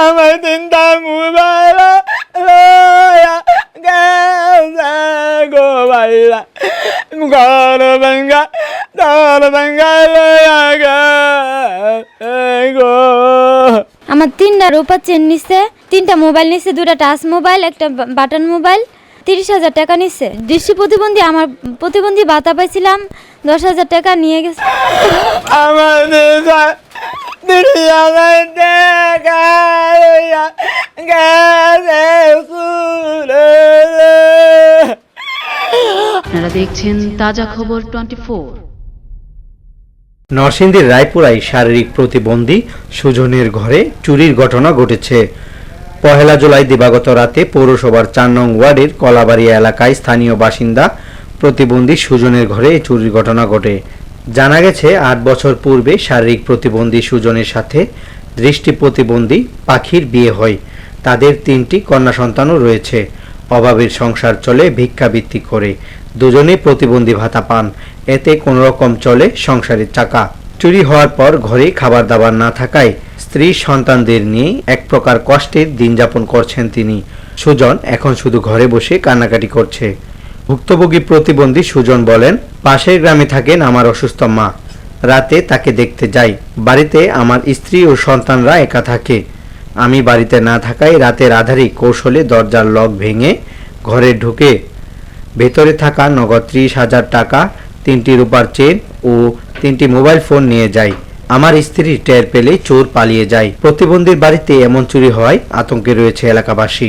আমার তিনটা মোবাইল লয়া গেছে গো বাইরা ঘর ভাঙ্গা দর ভাঙ্গা লয়া গো। আমার তিনটা রূপা চেন নিছে তিনটা মোবাইল নিছে দুটা টাচ মোবাইল একটা বাটন মোবাইল তিরিশ হাজার টাকা নিচ্ছে দৃষ্টি প্রতিবন্ধী আমার প্রতিবন্ধী ভাতা পাইছিলাম দশ হাজার টাকা নিয়ে গেছে। আমার নরসিংদীর রায়পুরায় শারীরিক প্রতিবন্ধী সুজনের ঘরে চুরির ঘটনা ঘটেছে। পহেলা জুলাই দিবাগত রাতে পৌরসভার চার নং ওয়ার্ডের কলাবাড়িয়া এলাকায় স্থানীয় বাসিন্দা প্রতিবন্ধী সুজনের ঘরে চুরির ঘটনা ঘটে। জানা গেছে, আট বছর পূর্বে শারীরিক প্রতিবন্ধী সুজনের সাথে দৃষ্টি প্রতিবন্ধী পাখির বিয়ে হয়। তাদের তিনটি কন্যা সন্তানও রয়েছে। অভাবের সংসার চলে ভিক্ষাবৃত্তি করে। দুজনেই প্রতিবন্ধী ভাতা পান। এতে কোনো রকম চলে সংসারের চাকা। চুরি হওয়ার পর ঘরে খাবার দাবার না থাকায় স্ত্রী সন্তানদের নিয়ে এক প্রকার কষ্টের দিন যাপন করছেন তিনি। সুজন এখন শুধু ঘরে বসে কান্নাকাটি করছে। ভুক্তভোগী প্রতিবন্ধী সুজন বলেন, পাশের গ্রামে থাকেন আমার অসুস্থ মা। রাতে তাকে দেখতে যাই। বাড়িতে আমার স্ত্রী ও সন্তানরা একা থাকে। আমি বাড়িতে না থাকায় রাতের আধারে কৌশলে দরজার লক ভেঙে ঘরে ঢুকে ভেতরে থাকা নগদ ত্রিশ হাজার টাকা, তিনটি রূপার চেন ও তিনটি মোবাইল ফোন নিয়ে যায় আমার স্ত্রী টের পেলেই চোর পালিয়ে যায়। প্রতিবন্ধীর বাড়িতে এমন চুরি হওয়ায় আতঙ্কে রয়েছে এলাকাবাসী।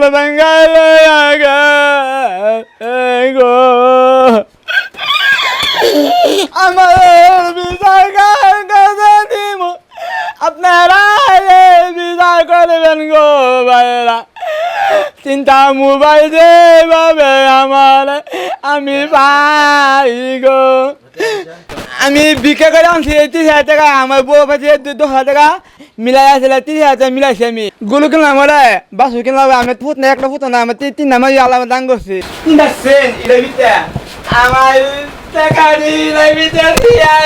লয়া গেছে গো। আমার বিচার কাছে দিব আপনারা বিচার করবেন গো ভাইরা চিন্তা মোবাইল যেভাবে আমার আমি পাই গো। আমি বিক্রি করে আনছি তিরিশ হাজার টাকা। আমার বউ পাচ্ছে দু হাজার টাকা। মিলাই আসলে তিরিশ হাজার টাকা মিলাইছি আমি। গুলো কিনলাম ওরা বাসু কিনলাম আমি ফুট না একটা ফুট না আমার তিন তিন নামে আলাদা দান করছি। আমার টাকা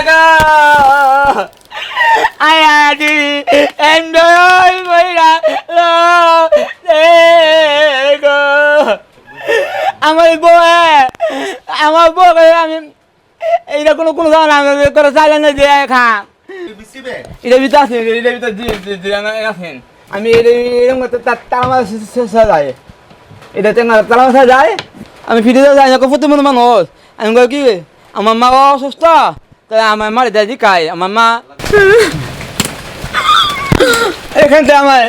গো। আয়াদি এন্ডয় মইরা লো আমার বউ আমার বউ আমি এইটা কোনো কোনো জানা আমি করে চাইলে না দিয়ে খা এটা ভিতরে আছে এটা ভিতরে দিয়ে দিয়ে দিয়ে আছেন আমি এরকম করতে তালা সাজাই এটা তালা সাজাই আমি ফিরে যাই না কত মনে মানুষ। আমি কই কি? আমার মা অসুস্থ। তাই আমার মার দাদি কাই আমার মা এখান থেকে আমার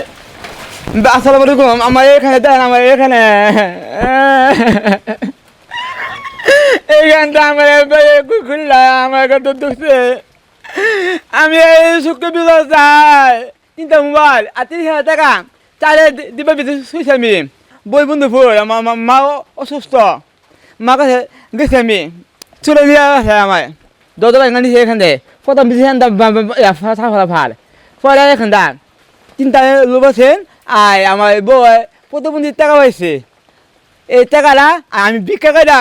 আসসালামু আলাইকুম আমার এখানে দেন আমার এখানে। এইখানটা আমার খুললা আমার কত দুঃখে আমি এই শুক্র বিজয় চাই। তিনটা মোবাইল আর তিরিশ হাজার টাকা। চারে দিবা বিধি শুয়েছি আমি। বই বন্ধু ফুল আমার মা অসুস্থ। মা কাছে গেছি আমি। চলে দিয়ে আছে আমার দশ টাকা নিছে এখান থেকে প্রথম থাকা ভালো পরে এখানটা তিনটা লোক আছেন আর আমার বউ প্রতিবন্ধী টাকা পাইছে। এই টাকাটা আমি ভিক্ষা করে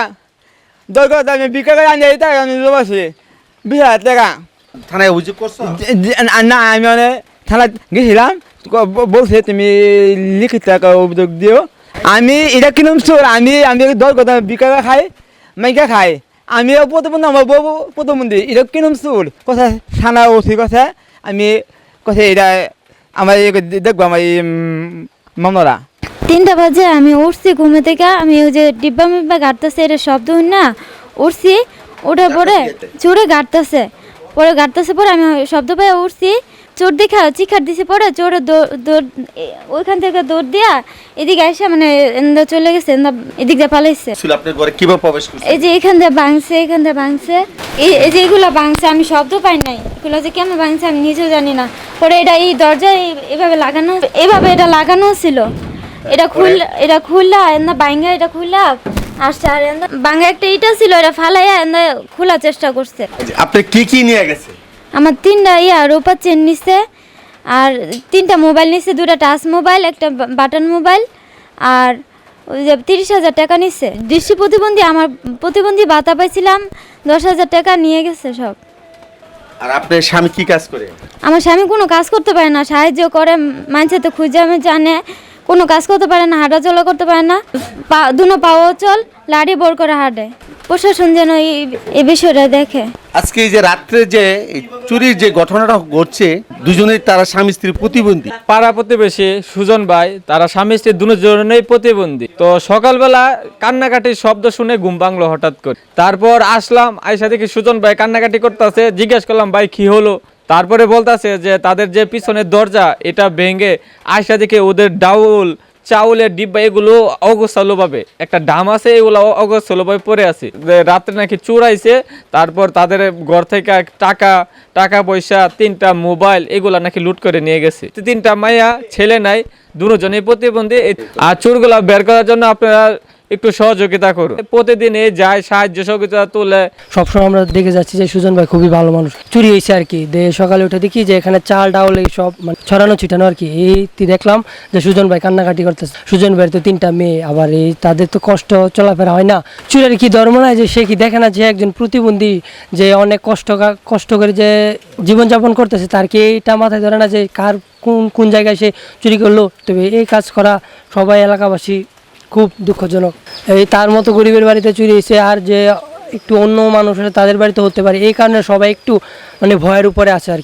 দরকার আমি ভিক্ষা করে আনি এই টাকা আমি আছে। বিশ হাজার টাকা। থানায় অভিযোগ করছ? না আমি মানে থানা গেছিলাম বলছে তুমি লিখিত টাকা অভিযোগ দিও। আমি এটা কিনুম চোর? আমি আমি দর কথা বিকা খাই মাইকা খাই। আমি প্রতিবন্ধী আমার বউ প্রতিবন্ধী এটা কিনুম চোর? কথা থানা ওসি কথা আমি কথা এটা আমার দেখব আমার মামলারা। তিনটা বাজে আমি উঠছি ঘুমে থেকে আমি ওই যে ডিব্বা মিব্বা গাড়তেছে এটা শব্দ হই না উঠছি ওঠার পরে চুড়ে গাড়তেছে পরে গাড়তেছে পরে আমি শব্দ পাই উঠছি চোর দেখা চিখার দিছে পরে চোরে দৌড় ওইখান থেকে দৌড় দিয়া এদিকে এসে মানে এন্দা চলে গেছে এন্দা এদিক দিয়ে পালাইছে। আপনার ঘরে কীভাবে প্রবেশ করছে? এই যে এখান দিয়ে ভাঙছে এখান দিয়ে ভাঙছে। এই এই যে এগুলো ভাঙছে আমি শব্দ পাই নাই। এগুলো যে কেমন ভাঙছে আমি নিজেও জানি না। পরে এটা এই দরজা এভাবে লাগানো এভাবে এটা লাগানো ছিল এটা খুল এটা খুললা এন্দা ভাঙা এটা খুললা আসছে আর এন্দা ভাঙা একটা ইটা ছিল এটা ফালাইয়া এন্দা খোলার চেষ্টা করছে। আপনি কি কি নিয়ে গেছে? আমার তিনটা ইয়া রূপা চেন নিছে আর তিনটা মোবাইল নিছে দুটা টাচ মোবাইল একটা বাটন মোবাইল আর ওই যে তিরিশ হাজার টাকা নিচ্ছে দৃষ্টি প্রতিবন্ধী আমার প্রতিবন্ধী ভাতা পাইছিলাম দশ হাজার টাকা নিয়ে গেছে সব। আর আপনার স্বামী কি কাজ করে? আমার স্বামী কোনো কাজ করতে পারে না সাহায্য করে মানছে তো খুঁজে আমি জানে কোনো কাজ করতে পারে না হাঁটা চলা করতে পারে না পা দুনো পাও চল লাড়ি বোর করে হাঁটে। প্রশাসন যেন এই বিষয়টা দেখে। আজকে এই যে রাত্রে যে চুরির যে ঘটনাটা ঘটছে, দুজনেই তারা স্বামী স্ত্রী প্রতিবন্ধী। পাড়া প্রতিবেশী সুজন ভাই, তারা স্বামী স্ত্রী দুজনেই প্রতিবন্ধী। তো সকালবেলা কান্নাকাটির শব্দ শুনে ঘুম ভাঙলো হঠাৎ করে। তারপর আসলাম, আইসা দেখি সুজন ভাই কান্নাকাটি করতেছে, জিজ্ঞেস করলাম, ভাই, কি হলো? তারপরে বলতাছে যে তাদের যে পিছনের দরজা, এটা ভেঙে আইসা দেখে ওদের ডাউল চাউলের ডিব্বা, এগুলো অগোছালোভাবে, একটা ডাম আছে, এগুলো অগোছালোভাবে পড়ে আছে। রাত্রে নাকি চুরাইছে তারপর তাদের ঘর থেকে টাকা টাকা পয়সা, তিনটা মোবাইল, এগুলো নাকি লুট করে নিয়ে গেছে। তিনটা মায়া ছেলে নাই দুজনেই প্রতিবন্ধী। আর চোরগুলা বের করার জন্য আপনারা একটু সহযোগিতা করুন। প্রতিদিন এই যায় সাহায্য সহযোগিতা তুলে সবসময় আমরা দেখে যাচ্ছি যে সুজন ভাই খুবই ভালো মানুষ। চুরি হয়েছে আর কি। দিয়ে সকালে উঠে দেখি যে এখানে চাল ডাউল এই সব মানে ছড়ানো ছিটানো আর কি। এই দেখলাম যে সুজন ভাই কান্নাকাটি করতেছে। সুজন ভাইয়ের তো তিনটা মেয়ে আবার এই তাদের তো কষ্ট চলাফেরা হয় না। চুরের কি ধর্ম নাই যে সে কি দেখে না যে একজন প্রতিবন্ধী যে অনেক কষ্ট কষ্ট করে যে জীবনযাপন করতেছে? তার কি এইটা মাথায় ধরে না যে কার কোন কোন জায়গায় সে চুরি করল? তবে এই কাজ করা সবাই এলাকাবাসী খুব দুঃখজনক। এই তার মতো গরিবের বাড়িতে চুরি হয়েছে আর যে একটু অন্য মানুষের তাদের বাড়িতে হতে পারে, এই কারণে সবাই একটু মানে ভয়ের উপরে আছে আর কি।